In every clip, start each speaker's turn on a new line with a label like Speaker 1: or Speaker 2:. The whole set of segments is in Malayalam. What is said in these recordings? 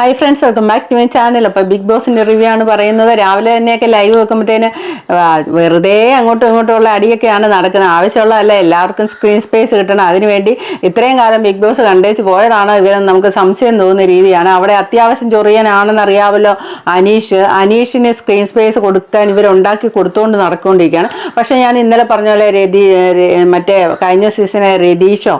Speaker 1: Hi friends welcome back to my channel അപ്പോൾ ബിഗ് ബോസിന്റെ റിവ്യൂ ആണ് പറയുന്നത്. രാവിലെ തന്നെയൊക്കെ ലൈവ് വെക്കുമ്പോഴത്തേന് വെറുതെ അങ്ങോട്ടും ഇങ്ങോട്ടുമുള്ള അടിയൊക്കെയാണ് നടക്കുന്നത്. ആവശ്യമുള്ളതല്ല എല്ലാവർക്കും സ്ക്രീൻ സ്പേസ് കിട്ടണം. അതിനുവേണ്ടി ഇത്രയും കാലം ബിഗ് ബോസ് കണ്ടേച്ച് പോയതാണോ ഇവരെന്ന് നമുക്ക് സംശയം തോന്നുന്ന രീതിയാണ്. അവിടെ അത്യാവശ്യം ചൊറിയാനാണെന്ന് അറിയാമല്ലോ അനീഷ്. അനീഷിന് സ്ക്രീൻ സ്പേസ് കൊടുക്കാൻ ഇവരുണ്ടാക്കി കൊടുത്തുകൊണ്ട് നടക്കൊണ്ടിരിക്കുകയാണ്. പക്ഷേ ഞാൻ ഇന്നലെ പറഞ്ഞ പോലെ രതി മറ്റേ കഴിഞ്ഞ സീസണെ രതീഷോ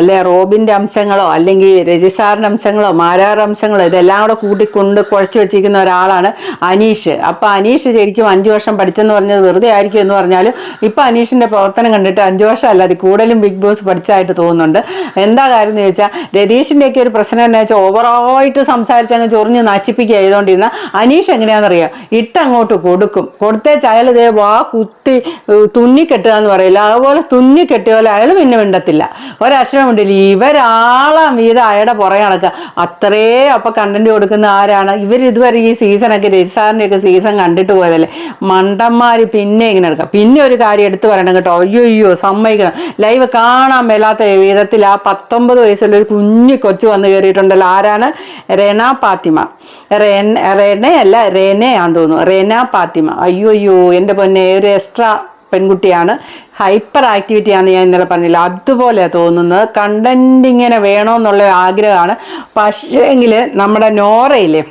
Speaker 1: അല്ലെ റോബിന്റെ അംശങ്ങളോ അല്ലെങ്കിൽ രജിസാറിന്റെ അംശങ്ങളോ മാരാർ അംശങ്ങളോ ഇതെല്ലാം കൂടെ കൂട്ടിക്കൊണ്ട് കുഴച്ച് വെച്ചിരിക്കുന്ന ഒരാളാണ് അനീഷ്. അപ്പം അനീഷ് ശരിക്കും അഞ്ച് വർഷം പഠിച്ചെന്ന് പറഞ്ഞത് വെറുതെ ആയിരിക്കും എന്ന് പറഞ്ഞാലും ഇപ്പം അനീഷിന്റെ പ്രവർത്തനം കണ്ടിട്ട് അഞ്ച് വർഷം അല്ല അത് കൂടുതലും ബിഗ് ബോസ് പഠിച്ചതായിട്ട് തോന്നുന്നുണ്ട്. എന്താ കാര്യം എന്ന് ചോദിച്ചാൽ രതീഷിന്റെയൊക്കെ ഒരു പ്രശ്നം എന്ന് വെച്ചാൽ ഓവറായിട്ട് സംസാരിച്ച് അങ്ങ് ചൊറിഞ്ഞ് നശിപ്പിക്കുക ചെയ്തുകൊണ്ടിരുന്ന അനീഷ് എങ്ങനെയാണെന്നറിയാം ഇട്ടങ്ങോട്ട് കൊടുക്കും. കൊടുത്തേച്ച് അയാൾ ഇതേ വാ കുത്തി തുന്നിക്കെട്ടുക എന്ന് പറയില്ല. അതുപോലെ തുന്നിക്കെട്ടിയ പോലെ അയാൾ പിന്നെ മിണ്ടത്തില്ല. ഒരക്ഷരം ഉണ്ടല്ലോ ഇവരാളാം വീതം അയാളുടെ പുറകെ നടക്കുക. അത്രേ അപ്പൊ കണ്ടന്റ് കൊടുക്കുന്ന ആരാണ്? ഇവർ ഇതുവരെ ഈ സീസണൊക്കെ രജിസാറിന്റെ ഒക്കെ സീസൺ കണ്ടിട്ട് പോയതല്ലേ? മണ്ടന്മാര് പിന്നെ ഇങ്ങനെ എടുക്കാം പിന്നെ ഒരു കാര്യം എടുത്തു പറയണം കേട്ടോ. അയ്യോ അയ്യോ സമ്മതിക്കണം. ലൈവ് കാണാൻ മേലാത്ത വിധത്തിൽ ആ പത്തൊമ്പത് വയസ്സുള്ള ഒരു കുഞ്ഞു കൊച്ചു വന്ന് കയറിയിട്ടുണ്ടല്ലോ. ആരാണ്? റെന പാത്തിമ. റെൻ റെനയല്ല റെനയാന്ന് തോന്നുന്നു. റെന പാത്തിമ. അയ്യോ അയ്യോ എന്റെ പൊന്നെ ഒരു എക്സ്ട്രാ പെൺകുട്ടിയാണ്. ഹൈപ്പർ ആക്ടിവിറ്റി ആണ് ഞാൻ ഇന്നലെ പറഞ്ഞില്ല? അതുപോലെ തോന്നുന്നത് കണ്ടന്റ് ഇങ്ങനെ വേണമെന്നുള്ള ആഗ്രഹമാണ്. പക്ഷേ എങ്കിൽ നമ്മുടെ നോറയില്ലേ?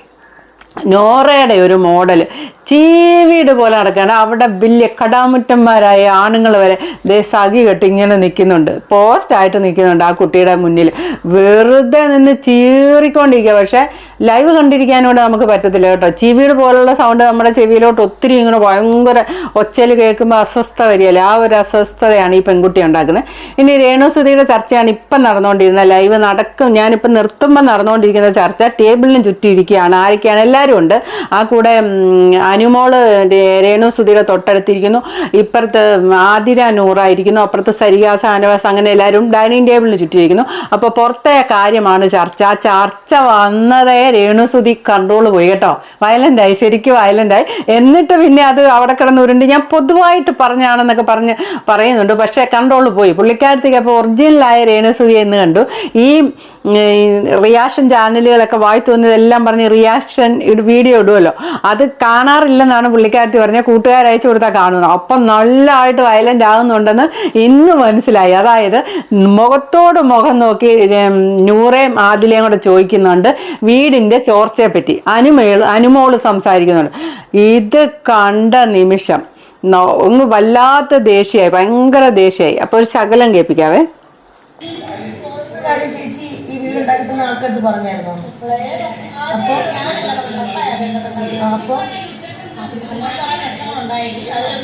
Speaker 1: നോറയുടെ ഒരു മോഡൽ ചീവീട് പോലെ നടക്കുകയാണ്. അവിടെ വലിയ കടാമുറ്റന്മാരായ ആണുങ്ങൾ വരെ ദേ സഖി കെട്ടി ഇങ്ങനെ നിൽക്കുന്നുണ്ട്. പോസ്റ്റായിട്ട് നിൽക്കുന്നുണ്ട് ആ കുട്ടിയുടെ മുന്നിൽ. വെറുതെ നിന്ന് ചീറിക്കൊണ്ടിരിക്കുക. പക്ഷേ ലൈവ് കണ്ടിരിക്കാനോട് നമുക്ക് പറ്റത്തില്ല കേട്ടോ. ചീവീട് പോലുള്ള സൗണ്ട് നമ്മുടെ ചെവിയിലോട്ട് ഒത്തിരി ഇങ്ങനെ ഭയങ്കര ഒച്ചയിൽ കേൾക്കുമ്പോൾ അസ്വസ്ഥ വരികയല്ലേ ആ ഒരു അസ്വസ്ഥതയാണ് ഈ പെൺകുട്ടി ഉണ്ടാക്കുന്നത്. ഇനി രേണുസുതിയുടെ ചർച്ചയാണ് ഇപ്പം നടന്നുകൊണ്ടിരുന്നത്. ലൈവ് നടക്കും. ഞാനിപ്പം നിർത്തുമ്പോൾ നടന്നുകൊണ്ടിരിക്കുന്ന ചർച്ച. ടേബിളിന് ചുറ്റിയിരിക്കുകയാണ്. ആരൊക്കെയാണ്? എല്ലാവരും ഉണ്ട് ആ കൂടെ അനുമോൾ രേണു സുധിയുടെ തൊട്ടടുത്തിരിക്കുന്നു. ഇപ്പുറത്ത് ആതിര നൂറായിരിക്കുന്നു. അപ്പുറത്ത് സരികാസ ആനവാസ അങ്ങനെ എല്ലാവരും ഡൈനിങ് ടേബിളിന് ചുറ്റിയിരിക്കുന്നു. അപ്പോൾ പുറത്തെ കാര്യമാണ് ചർച്ച. ആ ചർച്ച വന്നതേ രേണു സുധി കൺട്രോൾ പോയി കേട്ടോ. വയലന്റ് ആയി ശരിക്കും വയലന്റ് ആയി എന്നിട്ട് പിന്നെ അത് അവിടെ കിടന്ന് ഉരുണ്ട്. ഞാൻ പൊതുവായിട്ട് പറഞ്ഞാണെന്നൊക്കെ പറഞ്ഞ് പറയുന്നുണ്ട്. പക്ഷേ കൺട്രോൾ പോയി. പുള്ളിക്കാരത്തേക്ക് അപ്പോൾ ഒറിജിനലായ രേണുസുതി എന്ന് കണ്ടു. ഈ റിയാക്ഷൻ ചാനലുകളൊക്കെ വായി തോന്നിയതെല്ലാം പറഞ്ഞ് റിയാക്ഷൻ വീഡിയോ ഇടുമല്ലോ അത് കാണാറില്ലെന്നാണ് പുള്ളിക്കാരത്തി പറഞ്ഞ കൂട്ടുകാർ അയച്ചു കൊടുത്താൽ കാണുന്നത്. അപ്പം നല്ലതായിട്ട് വയലന്റ് ആകുന്നുണ്ടെന്ന് ഇന്ന് മനസ്സിലായി. അതായത് മുഖത്തോട് മുഖം നോക്കി നൂറേം ആദിലയും കൂടെ ചോദിക്കുന്നുണ്ട് വീടിന്റെ ചോർച്ചയെ പറ്റി. അനുമേൾ അനുമോൾ സംസാരിക്കുന്നുണ്ട്. ഇത് കണ്ട നിമിഷം നോ- ഒന്ന് വല്ലാത്ത ദേഷ്യമായി ഭയങ്കര ദേഷ്യമായി അപ്പൊ ഒരു ശകലം കേൾപ്പിക്കാവേ.
Speaker 2: ചേച്ചി ഈ വീട് ഉണ്ടാക്കുന്ന ആൾക്കാർക്ക് പറഞ്ഞായിരുന്നു? അപ്പൊ അപ്പൊ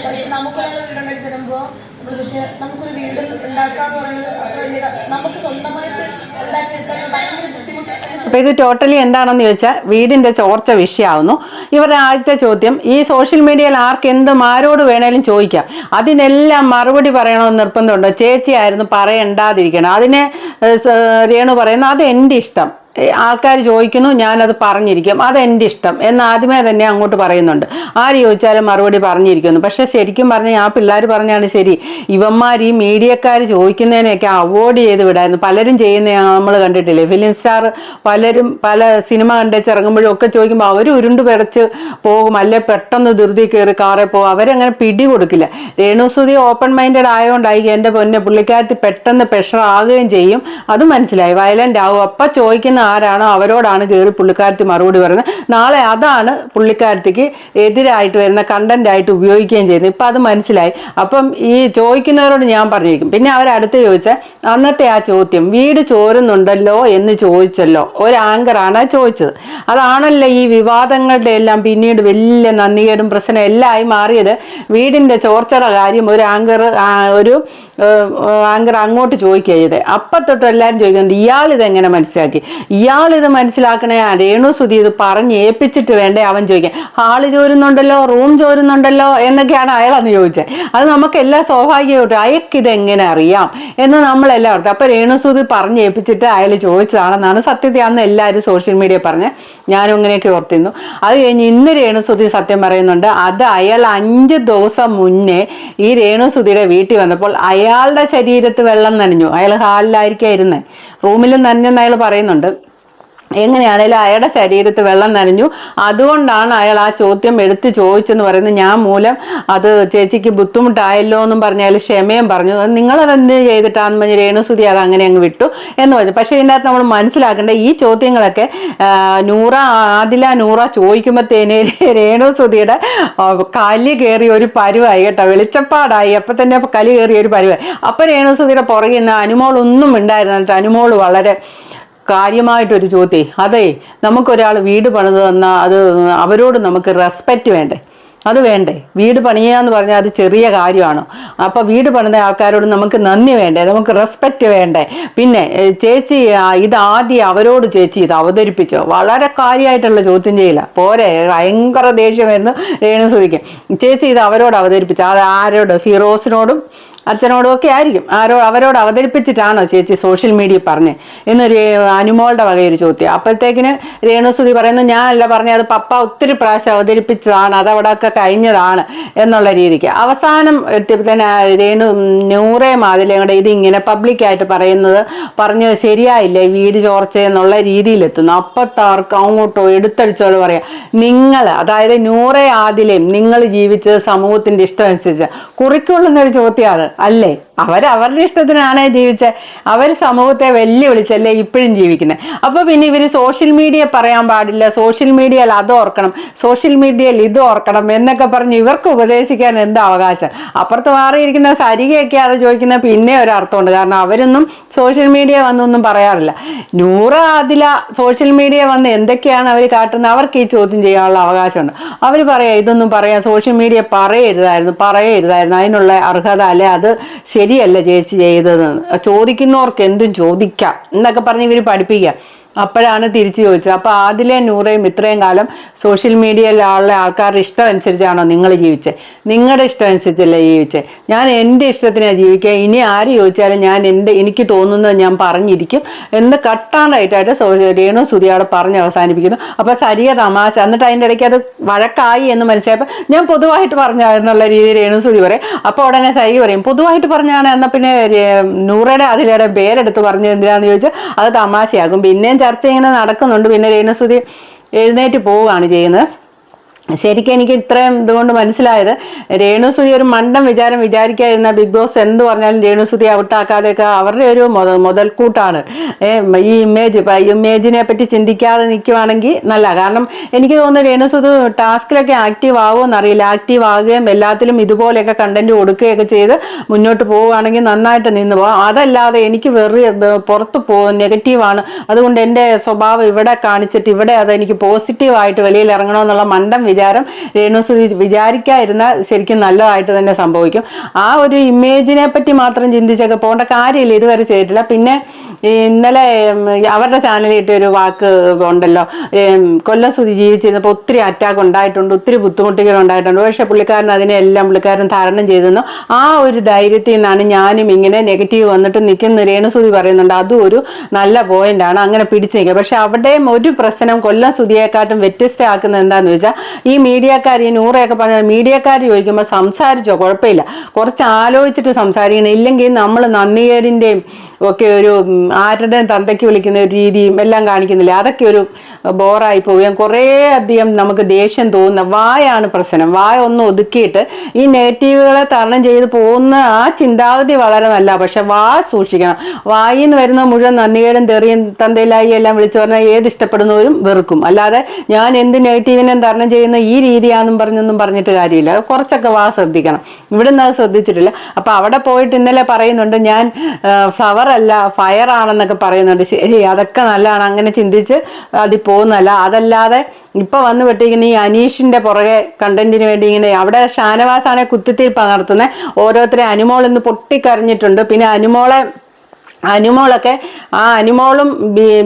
Speaker 2: പക്ഷെ നമുക്കൊരാൾ വീട് ഉണ്ടാക്കി തരുമ്പോ നമ്മൾ പക്ഷെ നമുക്കൊരു വീട് ഉണ്ടാക്കാന്ന് പറയുന്നത് അത്ര നമുക്ക് സ്വന്തമായിട്ട് ഉണ്ടാക്കി എടുക്കാൻ ഭയങ്കര ബുദ്ധിമുട്ടാണ്.
Speaker 1: അപ്പോൾ ഇത് ടോട്ടലി എന്താണെന്ന് ചോദിച്ചാൽ വീടിന്റെ ചോർച്ച വിഷയമാവുന്നു ഇവരുടെ ആദ്യത്തെ ചോദ്യം ഈ സോഷ്യൽ മീഡിയയിൽ ആർക്ക് എന്തും ആരോട് വേണേലും ചോദിക്കാം. അതിനെല്ലാം മറുപടി പറയണമെന്ന് നിർബന്ധമുണ്ടോ? ചേച്ചി ആയിരുന്നു പറയണ്ടാതിരിക്കണം. അതിനെ രേണു പറയുന്നു അത് എന്റെ ഇഷ്ടം. ആൾക്കാർ ചോദിക്കുന്നു ഞാനത് പറഞ്ഞിരിക്കും. അത് എന്റെ ഇഷ്ടം. എന്ന് ആദ്യമേ തന്നെ അങ്ങോട്ട് പറയുന്നുണ്ട്. ആര് ചോദിച്ചാലും മറുപടി പറഞ്ഞിരിക്കുന്നു. പക്ഷെ ശരിക്കും പറഞ്ഞാൽ ആ പിള്ളേർ പറഞ്ഞാണ് ശരി. ഇവന്മാർ ഈ മീഡിയക്കാർ ചോദിക്കുന്നതിനെയൊക്കെ അവോയ്ഡ് ചെയ്ത് വിടായിരുന്നു. പലരും ചെയ്യുന്ന നമ്മൾ കണ്ടിട്ടില്ലേ? ഫിലിം സ്റ്റാർ പലരും പല സിനിമ കണ്ടേച്ച് ഇറങ്ങുമ്പോഴും ഒക്കെ ചോദിക്കുമ്പോൾ അവർ ഉരുണ്ട് പിടച്ച് പോകും. അല്ലെ പെട്ടെന്ന് ധൃതി കയറി കാറെ പോകും. അവരങ്ങനെ പിടി കൊടുക്കില്ല. രേണുസുതി ഓപ്പൺ മൈൻഡഡ് ആയതുകൊണ്ടായിരിക്കും എന്റെ പൊന്നെ. പുള്ളിക്കാരത്തി പെട്ടെന്ന് പ്രഷർ ആകുകയും ചെയ്യും. അത് മനസ്സിലായി. വയലന്റ് ആവും. അപ്പം ചോദിക്കുന്ന ആരാണോ അവരോടാണ് കയറി പുള്ളിക്കാരത്തി മറുപടി പറയുന്നത്. നാളെ അതാണ് പുള്ളിക്കാരത്തിക്ക് എതിരായിട്ട് വരുന്ന കണ്ടന്റ് ആയിട്ട് ഉപയോഗിക്കുകയും ചെയ്യുന്നത്. ഇപ്പം അത് മനസ്സിലായി. അപ്പം ഈ ചോദിക്കുന്നവരോട് ഞാൻ പറഞ്ഞിരിക്കും. പിന്നെ അവരടുത്ത് ചോദിച്ചാൽ അന്നത്തെ ആ ചോദ്യം വീട് ചോരുന്നുണ്ടല്ലോ എന്ന് ചോദിച്ചല്ലോ. ഒരു ആങ്കറാണ് ചോദിച്ചത്. അതാണല്ലോ ഈ വിവാദങ്ങളുടെ എല്ലാം പിന്നീട് വലിയ നന്ദികേടും പ്രശ്നം ആയി മാറിയത്. വീടിന്റെ ചോർച്ചയുടെ കാര്യം ഒരു ആങ്കർ ഒരു ആങ്കർ അങ്ങോട്ട് ചോദിക്കുക ചെയ്തത് അപ്പം തൊട്ട് എല്ലാവരും ചോദിക്കുന്നുണ്ട് ഇയാൾ ഇതെങ്ങനെ മനസ്സിലാക്കി? ഇയാൾ ഇത് മനസ്സിലാക്കണേ രേണു സുധി ഇത് പറഞ്ഞ് ഏൽപ്പിച്ചിട്ട് വേണ്ടേ അവൻ ചോദിക്കാൻ. ഹാൾ ചോരുന്നുണ്ടല്ലോ റൂം ചോരുന്നുണ്ടല്ലോ എന്നൊക്കെയാണ് അയാൾ അന്ന് ചോദിച്ചത് അത് നമുക്ക് എല്ലാ സ്വാഭാവികമായിട്ടും അയക്ക് ഇത് എങ്ങനെ അറിയാം എന്ന് നമ്മളെല്ലാം ഓർത്ത്. അപ്പൊ രേണുസുതി പറഞ്ഞ് ഏൽപ്പിച്ചിട്ട് അയാൾ ചോദിച്ചതാണെന്നാണ് സത്യത്തെയാണെന്ന് എല്ലാവരും സോഷ്യൽ മീഡിയ പറഞ്ഞ്. ഞാനും ഇങ്ങനെയൊക്കെ ഓർത്തിരുന്നു. അത് കഴിഞ്ഞ് ഇന്ന് രേണുസുതി സത്യം പറയുന്നുണ്ട് അത് അയാൾ അഞ്ച് ദിവസം മുന്നേ ഈ രേണുസുതിയുടെ വീട്ടിൽ വന്നപ്പോൾ അയാളുടെ ശരീരത്ത് വെള്ളം നനഞ്ഞു. അയാൾ ഹാളിലായിരിക്കും ഇരുന്നേ റൂമിൽ നനഞ്ഞെന്ന് അയാൾ പറയുന്നുണ്ട്. എങ്ങനെയാണേലും അയാളുടെ ശരീരത്ത് വെള്ളം നനഞ്ഞു. അതുകൊണ്ടാണ് അയാൾ ആ ചോദ്യം എടുത്ത് ചോദിച്ചെന്ന് പറയുന്നത്. ഞാൻ മൂലം അത് ചേച്ചിക്ക് ബുദ്ധിമുട്ടായല്ലോ എന്നും പറഞ്ഞാൽ ക്ഷമയും പറഞ്ഞു. നിങ്ങളത് എന്ത് ചെയ്തിട്ടാന്ന് പറഞ്ഞ് രേണുസുതി അത് അങ്ങനെ അങ്ങ് വിട്ടു എന്ന് പറഞ്ഞു. പക്ഷേ ഇതിനകത്ത് നമ്മൾ മനസ്സിലാക്കേണ്ട ഈ ചോദ്യങ്ങളൊക്കെ നൂറ ആദില നൂറ ചോദിക്കുമ്പോഴത്തേന് രേണുസുതിയുടെ കലി കയറി ഒരു പരുവായി കേട്ടോ. വെളിച്ചപ്പാടായി. അപ്പൊ തന്നെ കലി കയറിയ ഒരു പരുവായി. അപ്പൊ രേണുസുതിയുടെ പുറകിൽ നിന്ന് അനുമോൾ ഒന്നും ഉണ്ടായിരുന്നു കേട്ടോ അനുമോൾ വളരെ കാര്യമായിട്ടൊരു ചോദ്യേ. അതെ നമുക്കൊരാൾ വീട് പണിത് തന്നാൽ അത് അവരോട് നമുക്ക് റെസ്പെക്റ്റ് വേണ്ടേ? അത് വേണ്ടേ? വീട് പണിയുക എന്ന് പറഞ്ഞാൽ അത് ചെറിയ കാര്യമാണ്. അപ്പോൾ വീട് പണിത ആൾക്കാരോട് നമുക്ക് നന്ദി വേണ്ടേ? നമുക്ക് റെസ്പെക്റ്റ് വേണ്ടേ? പിന്നെ ചേച്ചി ഇതാദ്യം അവരോട് ചേച്ചി ഇത് അവതരിപ്പിച്ചോ? വളരെ കാര്യമായിട്ടുള്ള ചോദ്യം ചെയ്യില്ല. പോരെ ഭയങ്കര ദേഷ്യമായിരുന്നു രേണു സുധിക്കും ചേച്ചി ഇത് അവരോട് അവതരിപ്പിച്ചു? അത് ആരോട്? ഫിറോസിനോടും അച്ഛനോടും ഒക്കെ ആയിരിക്കും. ആരോ അവരോട് അവതരിപ്പിച്ചിട്ടാണോ ചേച്ചി സോഷ്യൽ മീഡിയ പറഞ്ഞ്? എന്നൊരു അനുമോളുടെ വകയൊരു ചോദ്യം. അപ്പോഴത്തേക്കിന് രേണുസുതി പറയുന്നു ഞാനല്ല പറഞ്ഞ അത് പപ്പ ഒത്തിരി പ്രാവശ്യം അവതരിപ്പിച്ചതാണ് അത് അവിടെയൊക്കെ കഴിഞ്ഞതാണ് എന്നുള്ള രീതിക്ക്. അവസാനം തന്നെ രേണു നൂറേ മാതിലെ ഇതിങ്ങനെ ഇത് ഇങ്ങനെ പബ്ലിക്കായിട്ട് പറയുന്നത് പറഞ്ഞത് ശരിയായില്ല വീട് ചോർച്ച എന്നുള്ള രീതിയിലെത്തുന്നു. അപ്പത്താർക്ക് അങ്ങോട്ടോ എടുത്തടിച്ചോട് പറയാ നിങ്ങൾ അതായത് നൂറേ ആദിലേയും നിങ്ങൾ ജീവിച്ചത് സമൂഹത്തിന്റെ ഇഷ്ടം അനുസരിച്ച് കുറിക്കൊള്ളുന്ന ഒരു ചോദ്യമാണ് അല്ലേ? അവർ അവരുടെ ഇഷ്ടത്തിനാണ് ജീവിച്ചത്. അവർ സമൂഹത്തെ വെല്ലുവിളിച്ചല്ലേ ഇപ്പോഴും ജീവിക്കുന്നത് അപ്പോൾ പിന്നെ ഇവർ സോഷ്യൽ മീഡിയ പറയാൻ പാടില്ല. സോഷ്യൽ മീഡിയയിൽ അത് ഓർക്കണം. സോഷ്യൽ മീഡിയയിൽ ഇത് ഓർക്കണം എന്നൊക്കെ പറഞ്ഞ് ഇവർക്ക് ഉപദേശിക്കാൻ എന്താ അവകാശം? അപ്പുറത്ത് മാറിയിരിക്കുന്ന സരികയൊക്കെ അത് ചോദിക്കുന്ന പിന്നെ ഒരു അർത്ഥമുണ്ട്. കാരണം അവരൊന്നും സോഷ്യൽ മീഡിയ വന്നൊന്നും പറയാറില്ല. നൂറ് അതില സോഷ്യൽ മീഡിയ വന്ന് എന്തൊക്കെയാണ് അവർ കാട്ടുന്നത്? അവർക്ക് ഈ ചോദ്യം ചെയ്യാനുള്ള അവകാശമുണ്ട്. അവർ പറയാം ഇതൊന്നും പറയാം സോഷ്യൽ മീഡിയ പറയരുതായിരുന്നു പറയരുതായിരുന്നു. അതിനുള്ള അർഹത അല്ലെ? അത് ശരിയല്ല ചേച്ചി ചെയ്തതെന്ന്. ചോദിക്കുന്നവർക്ക് എന്തും ചോദിക്കാം. എന്നൊക്കെ പറഞ്ഞ് ഇവർ പഠിപ്പിക്കുക. അപ്പോഴാണ് തിരിച്ചു ചോദിച്ചത്. അപ്പോൾ ആദിലെ നൂറയും ഇത്രയും കാലം സോഷ്യൽ മീഡിയയിലുള്ള ആൾക്കാരുടെ ഇഷ്ടം അനുസരിച്ചാണോ നിങ്ങൾ ജീവിച്ചത് നിങ്ങളുടെ ഇഷ്ടം അനുസരിച്ചല്ലേ ജീവിച്ചത് ഞാൻ എന്റെ ഇഷ്ടത്തിനാണ് ജീവിക്കുക. ഇനി ആര് ചോദിച്ചാലും ഞാൻ എന്റെ എനിക്ക് തോന്നുന്നത് ഞാൻ പറഞ്ഞിരിക്കും എന്ന് കട്ടാണ്ടായിട്ടായിട്ട് സോഷ്യൽ രേണു സുതിയോടെ പറഞ്ഞ് അവസാനിപ്പിക്കുന്നു. അപ്പോൾ സരിയ തമാശ. എന്നിട്ട് അതിന്റെ ഇടയ്ക്ക് അത് വഴക്കായി എന്ന് മനസ്സിലായപ്പോൾ ഞാൻ പൊതുവായിട്ട് പറഞ്ഞ എന്നുള്ള രീതിയിൽ രേണു സുതി പറയും. അപ്പോൾ ഉടനെ സരി പറയും പൊതുവായിട്ട് പറഞ്ഞാണ്. എന്നാൽ പിന്നെ നൂറയുടെ അതിലയുടെ പേരെടുത്ത് പറഞ്ഞു എന്തിനാന്ന് ചോദിച്ചാൽ അത് തമാശയാകും. പിന്നെയും ചർച്ച ഇങ്ങനെ നടക്കുന്നുണ്ട്. പിന്നെ രേണുസുതി എഴുന്നേറ്റ് പോവുകയാണ് ചെയ്യുന്നത്. ശരിക്കും എനിക്ക് ഇത്രയും ഇതുകൊണ്ട് മനസ്സിലായത് രേണുസുതി ഒരു മണ്ടം വിചാരം വിചാരിക്കാതിരുന്ന ബിഗ് ബോസ് എന്ത് പറഞ്ഞാലും രേണുസുതി ഔട്ടാക്കാതെയൊക്കെ അവരുടെ ഒരു മുതൽ മുതൽക്കൂട്ടാണ്. ഈ ഇമേജ് ഇമേജിനെ പറ്റി ചിന്തിക്കാതെ നിൽക്കുവാണെങ്കിൽ നല്ല. കാരണം എനിക്ക് തോന്നുന്നു രേണുസുതി ടാസ്കിലൊക്കെ ആക്റ്റീവ് ആവുമെന്ന് അറിയില്ല ആക്റ്റീവ് ആവുകയും എല്ലാത്തിലും ഇതുപോലെയൊക്കെ കണ്ടന്റ് കൊടുക്കുകയൊക്കെ ചെയ്ത് മുന്നോട്ട് പോവുകയാണെങ്കിൽ നന്നായിട്ട് നിന്ന് പോകാം അതല്ലാതെ എനിക്ക് വെറി പുറത്ത് പോ നെഗറ്റീവാണ്. അതുകൊണ്ട് എന്റെ സ്വഭാവം ഇവിടെ കാണിച്ചിട്ട് ഇവിടെ അത് എനിക്ക് പോസിറ്റീവായിട്ട് വെളിയിൽ ഇറങ്ങണമെന്നുള്ള മണ്ടം വിചാരം രേണുസുതി വിചാരിക്കാതിരുന്ന ശരിക്കും നല്ലതായിട്ട് തന്നെ സംഭവിക്കും. ആ ഒരു ഇമേജിനെ പറ്റി മാത്രം ചിന്തിച്ചൊക്കെ പോകേണ്ട കാര്യമില്ല. ഇതുവരെ ചെയ്തിട്ടില്ല. പിന്നെ ഇന്നലെ അവരുടെ ചാനലിൽ ഒരു വാക്ക് ഉണ്ടല്ലോ. ഉം, കൊല്ലം സുതി ജീവിച്ചിരുന്നപ്പോൾ ഒത്തിരി അറ്റാക്ക് ഉണ്ടായിട്ടുണ്ട് ഒത്തിരി ബുദ്ധിമുട്ടുകൾ ഉണ്ടായിട്ടുണ്ട്. പക്ഷെ പുള്ളിക്കാരൻ അതിനെല്ലാം പുള്ളിക്കാരൻ തരണം ചെയ്തിരുന്നു. ആ ഒരു ധൈര്യത്തിൽ നിന്നാണ് ഞാനും ഇങ്ങനെ നെഗറ്റീവ് വന്നിട്ട് നിൽക്കുന്ന രേണുസുതി പറയുന്നുണ്ട്. അതും ഒരു നല്ല പോയിന്റാണ് അങ്ങനെ പിടിച്ചു നിൽക്കുക പക്ഷെ അവിടെയും ഒരു പ്രശ്നം കൊല്ലം സുതിയെക്കാട്ടും വ്യത്യസ്തമാക്കുന്നത് എന്താണെന്ന് വെച്ചാൽ ഈ മീഡിയക്കാർ ഈ നൂറയൊക്കെ പറഞ്ഞ മീഡിയക്കാർ ചോദിക്കുമ്പോൾ സംസാരിച്ചോ? കുഴപ്പമില്ല. കുറച്ച് ആലോചിച്ചിട്ട് സംസാരിക്കണം. ഇല്ലെങ്കിൽ നമ്മൾ നന്ദികേടിന്റെയും ഒക്കെ ഒരു ആരുടെയും തന്തയ്ക്ക് വിളിക്കുന്ന ഒരു രീതിയും എല്ലാം കാണിക്കുന്നില്ല. അതൊക്കെ ഒരു ബോറായി പോവുകയും കുറേ അധികം നമുക്ക് ദേഷ്യം തോന്നുന്ന വായാണ് പ്രശ്നം. വായ ഒന്ന് ഒതുക്കിയിട്ട് ഈ നെഗറ്റീവുകളെ തരണം ചെയ്ത് പോകുന്ന ആ ചിന്താഗതി വളരെ നല്ല. പക്ഷെ വാ സൂക്ഷിക്കണം. വായിൽ നിന്ന് വരുന്ന മുഴുവൻ നന്ദികേടും തെറിയും തന്തയിലായി എല്ലാം വിളിച്ചു പറഞ്ഞാൽ ഏത് ഇഷ്ടപ്പെടുന്നവരും വെറുക്കും. അല്ലാതെ ഞാൻ എന്ത് നെഗറ്റീവിനെ തരണം ചെയ്യുന്ന ഈ രീതിയാണെന്നും പറഞ്ഞൊന്നും പറഞ്ഞിട്ട് കാര്യമില്ല. കുറച്ചൊക്കെ വാ ശ്രദ്ധിക്കണം. ഇവിടെ നിന്ന് അത് ശ്രദ്ധിച്ചിട്ടില്ല. അപ്പൊ അവിടെ പോയിട്ട് ഇന്നലെ പറയുന്നുണ്ട് ഞാൻ ഫ്ലവർ അല്ല ഫയർ ആണെന്നൊക്കെ പറയുന്നുണ്ട് ശരി അതൊക്കെ നല്ലതാണ് അങ്ങനെ ചിന്തിച്ച് അതിൽ പോകുന്നല്ല അതല്ലാതെ ഇപ്പൊ വന്നു പെട്ടിരിക്കുന്ന ഈ അനീഷിന്റെ പുറകെ കണ്ടന്റിന് വേണ്ടി ഇങ്ങനെ അവിടെ ഷാനവാസാണ് കുത്തിത്തിരിപ്പാണ് നടത്തുന്നത് ഓരോരുത്തരെ അനുമോൾ ഇന്ന് പൊട്ടിക്കരഞ്ഞിട്ടുണ്ട്. പിന്നെ അനുമോളെ അനുമോളൊക്കെ ആ അനുമോളും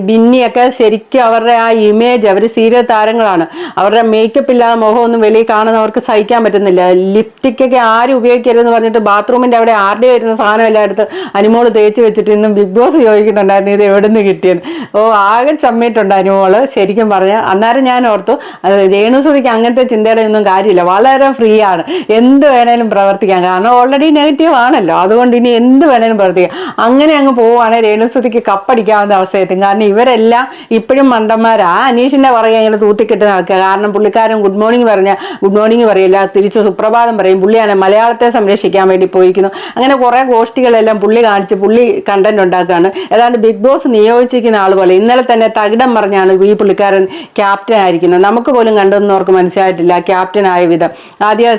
Speaker 1: ബിന്നിയൊക്കെ ശരിക്കും അവരുടെ ആ ഇമേജ് അവർ സീരിയൽ താരങ്ങളാണ്. അവരുടെ മേക്കപ്പ് ഇല്ലാതെ മുഖമൊന്നും വെളിയിൽ കാണുന്നവർക്ക് സഹിക്കാൻ പറ്റുന്നില്ല. ലിപ്റ്റിക്കൊക്കെ ആരും ഉപയോഗിക്കരുതെന്ന് പറഞ്ഞിട്ട് ബാത്റൂമിന്റെ അവിടെ ആരുടെ വരുന്ന സാധനം എല്ലാം എടുത്ത് അനുമോൾ തേച്ച് വെച്ചിട്ട് ഇന്നും ബിഗ് ബോസ് ചോദിക്കുന്നുണ്ടായിരുന്നു ഇത് എവിടെ നിന്ന് കിട്ടിയെന്ന്? ഓ ആകെ ചമ്മിട്ടുണ്ട് അനുമോൾ ശരിക്കും പറഞ്ഞ. അന്നേരം ഞാൻ ഓർത്തു രേണുസുതിക്ക് അങ്ങനത്തെ ചിന്തയുടെ ഒന്നും കാര്യമില്ല. വളരെ ഫ്രീ ആണ്. എന്ത് വേണേലും പ്രവർത്തിക്കാം. കാരണം ഓൾറെഡി നെഗറ്റീവ് ആണല്ലോ. അതുകൊണ്ട് ഇനി എന്ത് വേണേലും പ്രവർത്തിക്കാം. അങ്ങനെ അങ്ങ് പോകും പോവുകയാണെങ്കിൽ രേണുസുതിക്ക് കപ്പടിക്കാവുന്ന അവസ്ഥയെത്തും. കാരണം ഇവരെല്ലാം ഇപ്പോഴും മണ്ടന്മാരാ. ആ അനീഷിന്റെ പറയുക ഇങ്ങനെ തൂത്തിക്കെട്ട് നടക്കുക കാരണം പുള്ളിക്കാരൻ ഗുഡ് മോർണിംഗ് പറഞ്ഞ ഗുഡ് മോർണിംഗ് പറയില്ല. തിരിച്ച് സുപ്രഭാതം പറയും. പുള്ളിയാണ് മലയാളത്തെ സംരക്ഷിക്കാൻ വേണ്ടി പോയിരിക്കുന്നു. അങ്ങനെ കുറെ ഗോഷ്ഠികളെല്ലാം പുള്ളി കാണിച്ച് പുള്ളി കണ്ടന്റ് ഉണ്ടാക്കുകയാണ്. ഏതാണ്ട് ബിഗ് ബോസ് നിയോഗിച്ചിരിക്കുന്ന ആൾ പോലെ ഇന്നലെ തന്നെ തകിടം പറഞ്ഞാണ് ഈ പുള്ളിക്കാരൻ ക്യാപ്റ്റൻ ആയിരിക്കുന്നത്. നമുക്ക് പോലും കണ്ടെന്നവർക്ക് മനസ്സിലായിട്ടില്ല. ക്യാപ്റ്റൻ ആയ വിധം. ആദ്യം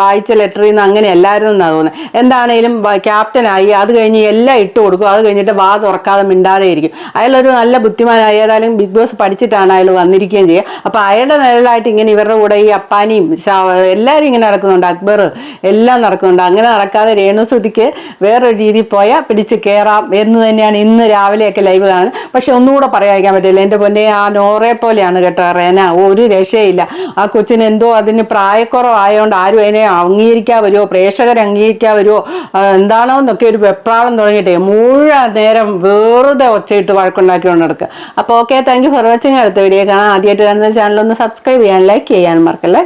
Speaker 1: വായിച്ച ലെറ്ററിൽ നിന്ന് അങ്ങനെ അല്ലായിരുന്നു എന്നാണ് തോന്നുന്നത്. എന്താണേലും ക്യാപ്റ്റൻ ആയി. അത് കഴിഞ്ഞ് എല്ലാം ഇട്ട് കൊടുക്കും അത് കഴിഞ്ഞിട്ട് വാ തുറക്കാതെ മിണ്ടാതെ ഇരിക്കും. അയാളൊരു നല്ല ബുദ്ധിമാനായി ഏതായാലും ബിഗ് ബോസ് പഠിച്ചിട്ടാണ് അയാൾ വന്നിരിക്കുകയും ചെയ്യുക. അപ്പൊ അയാളുടെ നിഴലായിട്ട് ഇങ്ങനെ ഇവരുടെ കൂടെ ഈ അപ്പാനിയും എല്ലാവരും ഇങ്ങനെ നടക്കുന്നുണ്ട്. അക്ബർ എല്ലാം നടക്കുന്നുണ്ട്. അങ്ങനെ നടക്കാതെ രേണുസുതിക്ക് വേറൊരു രീതിയിൽ പോയാൽ പിടിച്ച് കയറാം എന്ന് തന്നെയാണ് ഇന്ന് രാവിലെയൊക്കെ ലൈവ് കാണുന്നത്. പക്ഷെ ഒന്നുകൂടെ പറയാതിരിക്കാൻ പറ്റില്ല. എന്റെ പൊന്നെ ആ നോറെ പോലെയാണ് കേട്ടോ റേന. ഒരു രക്ഷയില്ല. ആ കൊച്ചിന് എന്തോ അതിന് പ്രായക്കുറവായതുകൊണ്ട് ആരും അതിനെ അംഗീകരിക്കാൻ വരുമോ പ്രേക്ഷകർ അംഗീകരിക്കാൻ വരുമോ എന്താണോ എന്നൊക്കെ ഒരു വെപ്രാളം തുടങ്ങിയിട്ടേ. മുഴുവൻ നേരം വെറുതെ ഒച്ചയിട്ട് വഴക്കുണ്ടാക്കിക്കൊണ്ട് നടക്കുക. അപ്പോൾ okay thank you for watching അടുത്ത വീഡിയോ കാണാം. ആദ്യമായിട്ട് കാണുന്ന ചാനൽ ഒന്ന് സബ്സ്ക്രൈബ് ചെയ്യാൻ ലൈക്ക് ചെയ്യാൻ മറക്കല്ലേ?